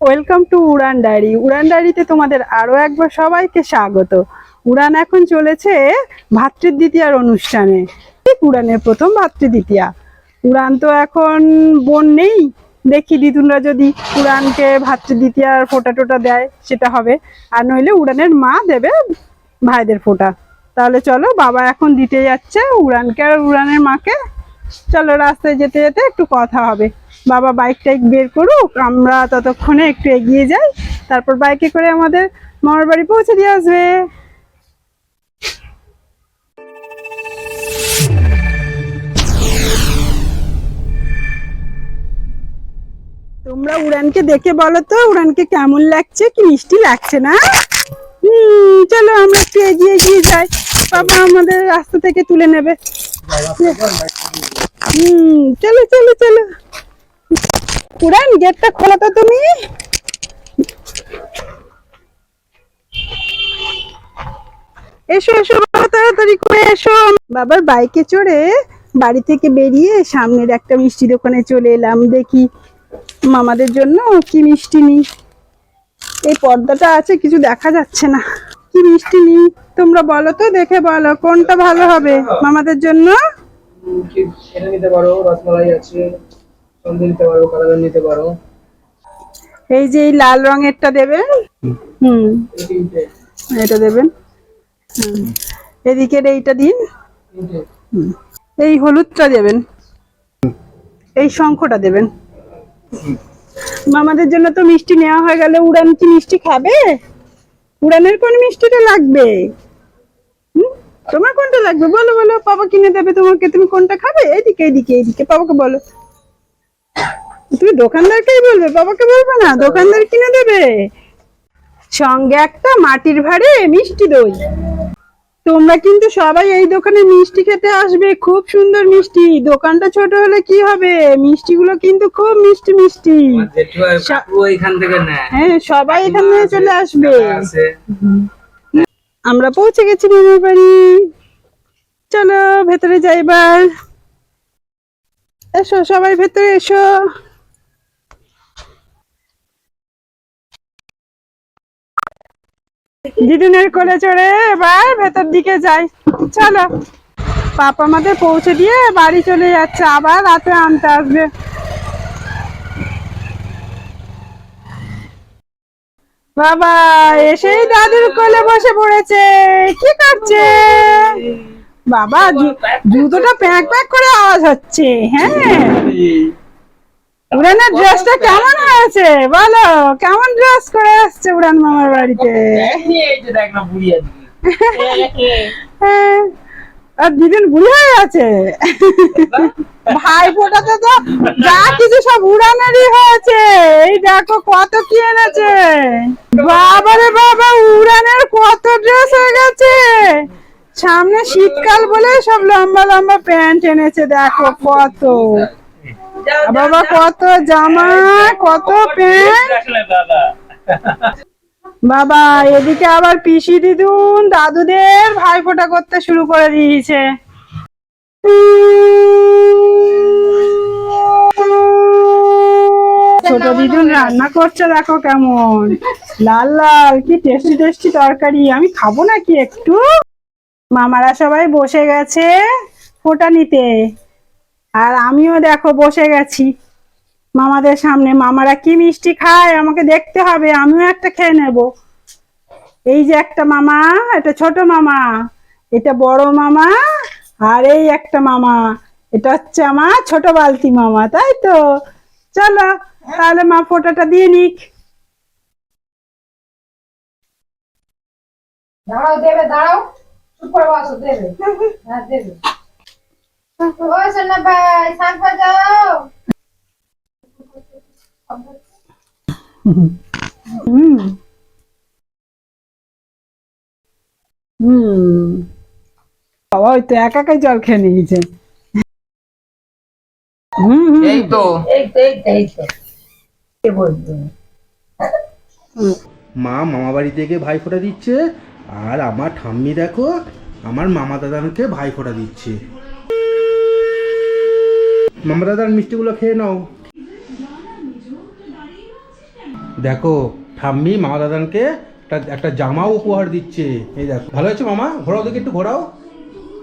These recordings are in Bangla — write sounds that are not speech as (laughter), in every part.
Welcome to Udaan diary Udaan ডায়েরিতে তোমাদের আরও একবার সবাইকে স্বাগত। উড়ান এখন চলেছে ভাতৃদ্বিতীয়ার অনুষ্ঠানে। ঠিক উড়ানের প্রথম ভাতৃদ্বিতীয়া। উড়ান তো এখন বোন নেই। দেখি দিদুনরা যদি উড়ানকে ভাতৃদ্বিতীয়ার ফোঁটা টোটা দেয়, সেটা হবে। আর নইলে উড়ানের মা দেবে ভাইদের ফোঁটা। তাহলে চলো, বাবা এখন দিতে যাচ্ছে উড়ানকে আর উড়ানের মাকে। চলো রাস্তায় যেতে যেতে একটু কথা হবে। বাবা বাইক টাইক বের করুক, আমরা ততক্ষণে একটু এগিয়ে যাই, তারপর বাইকে করে আমাদের মামার বাড়ি পৌঁছে দিয়ে আসবে। তোমরা উড়ানকে দেখে বলো তো, উড়ানকে কেমন লাগছে? কি মিষ্টি লাগছে না? হুম, চলো আমরা একটু এগিয়ে এগিয়ে যাই। বাবা আমাদের রাস্তা থেকে তুলে নেবে। হুম, চলো চলো চলো। উড়ান গেটটা খোলা তো তুমি। এসো এসো তাড়াতাড়ি করে এসো। বাবার বাইকে চড়ে বাড়ি থেকে বেরিয়ে সামনের একটা মিষ্টি দোকানে চলে এলাম। দেখি মামাদের জন্য কি মিষ্টি নিই। এই পর্দাটা আছে, কিছু দেখা যাচ্ছে না। কি মিষ্টি নিই? তোমরা বলো তো, দেখে বলো, কোনটা ভালো হবে মামাদের জন্য? নিতে পারো, রসমালাই আছে। সন্দেশ পারো নিতে পারো। এই যে এই লাল রঙেরটা দেবেন? হুম। এটা দেবেন? হুম। এদিকের এইটা দিন? হুম। এই হলুদটা দেবেন? এই শঙ্খটা দেবেন? মামাদের জন্য তো মিষ্টি নেওয়া হয়ে গেলে। উড়ান কি মিষ্টি খাবে? উড়ানের কোন মিষ্টিটা লাগবে? হুম? তোমার কোনটা লাগবে? বলো বলো। বাবা কিনে দেবে তোমাকে। তুমি কোনটা খাবে? এইদিকে এইদিকে এইদিকে। বাবাকে বলো। তুমি দোকানদারকেই বলবে বাবাকে বলবে না দোকানদার কিনে দেবে। সঙ্গে একটা মাটির ভাঁড়ে মিষ্টি দই। তোমরা কিন্তু সবাই এই দোকানে মিষ্টি খেতে আসবে খুব সুন্দর মিষ্টি। দোকানটা ছোট হলে কি হবে? মিষ্টিগুলো কিন্তু খুব মিষ্টি মিষ্টি। এখান থেকে হ্যাঁ সবাই এখানে চলে আসবে। আমরা পৌঁছে গেছি মামার বাড়ি। চলো ভেতরে যাই এবার। এসো সবাই ভেতরে এসো। দিদুনের কোলে চড়ে এবার ভেতর দিকে যাই। চলো। পাপা আমাদের পৌঁছে দিয়ে বাড়ি চলে যাচ্ছে, আবার রাতে আনতে আসবে। বাবা, এসেই দাদুর কোলে বসে পড়েছে। কি করছে বাবা জুতোটা প্যাক প্যাক করে আওয়াজ হচ্ছে। হ্যাঁ। উড়ানের ড্রেসটা কেমন হয়েছে? বলো কেমন ড্রেস করে আসছে উড়ান মামার বাড়িতে? (laughs) আর দিদিন বুড়ি হয়ে গেছে? ভাই ফোটাতে তো যা কিছু সব উড়ানেরই হয়েছে। এই দেখো কত কি এনেছে। বাবারে বাবা উড়ানের কত ড্রেস হয়ে গেছে। সামনে শীতকাল বলে সব লম্বা লম্বা প্যান্ট এনেছে দেখো কত। বাবা, কত জামা, কত প্যান্ট? বাবা, এদিকে আবার পিসি দিদুন, দাদুদের ভাইফোঁটা করতে শুরু করে দিয়েছে। ছোট দিদুন রান্না করছে, দেখো কেমন। লাল লাল, কি টেস্টি টেস্টি তরকারি। আমি খাব নাকি একটু? মামারা সবাই বসে গেছে ফোঁটা নিতে। আর আমিও দেখো বসে গেছি। মামাদের সামনে, মামারা কি মিষ্টি খায় আমাকে দেখতে হবে, আমিও একটা খেয়ে নেব। এই যে একটা মামা, এটা ছোট মামা, এটা বড় মামা, আর এই একটা মামা, এটা হচ্ছে আমার ছোট বালতি মামা, তাই তো? চলো, তাহলে মা ফোটাটা দিয়ে নিক। দাঁড়াও, দেবে, দাঁড়াও। চুপ করে বসো, দেবে। হ্যাঁ দেবে। বাবা ওই তো একা একাই জল খেয়ে নিয়েছে। এই তো। মা মামা বাড়ি থেকে ভাই ফোঁটা দিচ্ছে আর আমার ঠাম্মি দেখো আমার মামা দাদাকে ভাই ফোঁটা দিচ্ছে। মামা দাদার মিষ্টিগুলো খেয়ে নাও। দেখো ঠাম্মি মামা দাদানকে একটা একটা জামাও উপহার দিচ্ছে। এই দেখো। ভালো হয়েছে মামা? ঘোরাও দেখে একটু ঘোরাও।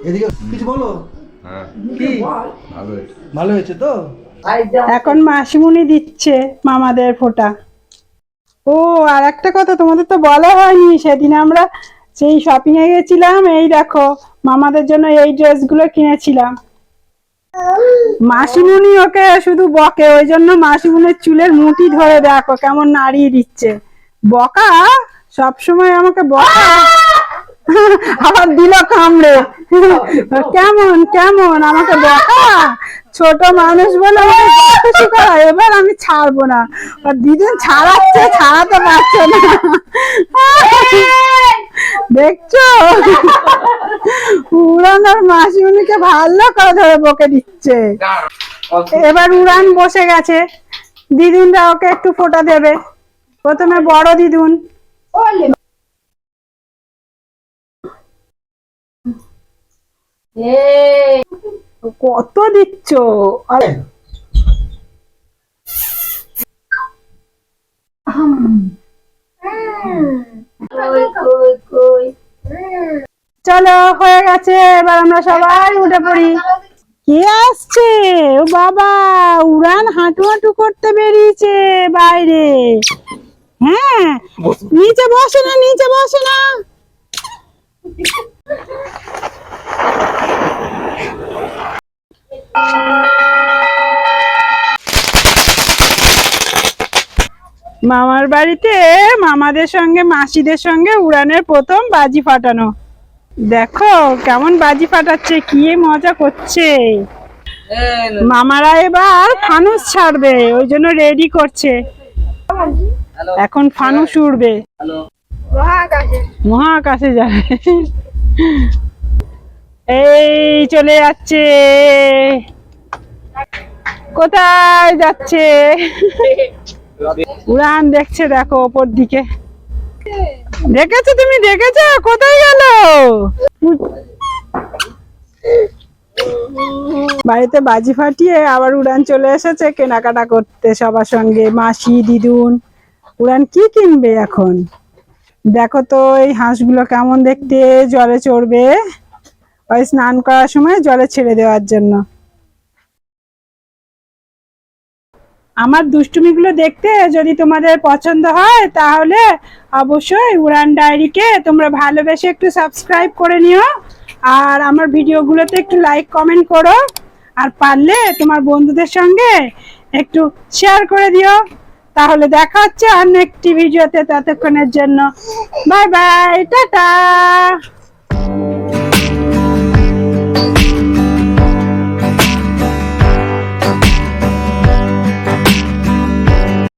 এদিকে কিছু বলো? হ্যাঁ। কি? ভালো হয়েছে। তো? এখন মাসিমুনি দিচ্ছে মামাদের ফোঁটা। ও আর একটা কথা তোমাদের তো বলা হয়নি সেদিন আমরা সেই শপিং এ গেছিলাম এই দেখো মামাদের জন্য এই ড্রেসগুলো কিনেছিলাম। মাসিমুনি ওকে শুধু বকে, ওই জন্য মাসিমুনের চুলের মুঠি ধরে দেখো, কেমন নাড়িয়ে দিচ্ছে। বকা? সবসময় আমাকে বকা? আবার দিল কামড়ে। কেমন কেমন? আমাকে বকা? ছোট মানুষ বলে এবার আমি ছাড়বো না। দিদিন ছাড়াচ্ছে, ছাড়াতে পারছে না। দেখছ? উড়ানোর মাসি ভালো করে ধরে বকে দিচ্ছে। এবার উড়ান বসে গেছে। দিদুনরা ওকে একটু ফোঁটা দেবে। প্রথমে বড় দিদুন। কত দিচ্ছ? কই চলো, হয়ে গেছে, এবার আমরা সবাই উঠে পড়ি। কে আসছে? ও বাবা, উড়ান হাঁটু হাঁটু করতে বেরিয়েছে বাইরে। হ্যাঁ নিচে বসে না, নিচে বসে না। মামার বাড়িতে মামাদের সঙ্গে, মাসিদের সঙ্গে উড়ানের প্রথম বাজি ফাটানো। দেখো কেমন বাজি ফাটাচ্ছে, কি মজা করছে। মামারা এবার ফানুস ছাড়বে, ওই জন্য রেডি করছে। এখন ফানুস উড়বে। মহাকাশে যাবে। এই চলে যাচ্ছে। কোথায় যাচ্ছে? উড়ান দেখছে, দেখো ওপর দিকে। দেখেছ তুমি? দেখেছ? কোথায় গেল? বাড়িতে বাজি ফাটিয়ে আবার উড়ান চলে এসেছে কেনাকাটা করতে সবার সঙ্গে, মাসি, দিদুন। উড়ান কি কিনবে এখন? দেখো তো এই হাঁসগুলো কেমন দেখতে, জলে চড়বে। ওই স্নান করার সময় জলে ছেড়ে দেওয়ার জন্য। আমার দুষ্টুমিগুলো দেখতে যদি তোমাদের পছন্দ হয়, তাহলে অবশ্যই উড়ান ডায়েরিকে তোমরা ভালোবেসে একটু সাবস্ক্রাইব করে নিও। আর আমার ভিডিওগুলোতে একটু লাইক কমেন্ট করো। আর পারলে তোমার বন্ধুদের সঙ্গে একটু শেয়ার করে দিও। তাহলে দেখা হচ্ছে অন্য একটি ভিডিওতে, ততক্ষণের জন্য। Bye bye tata!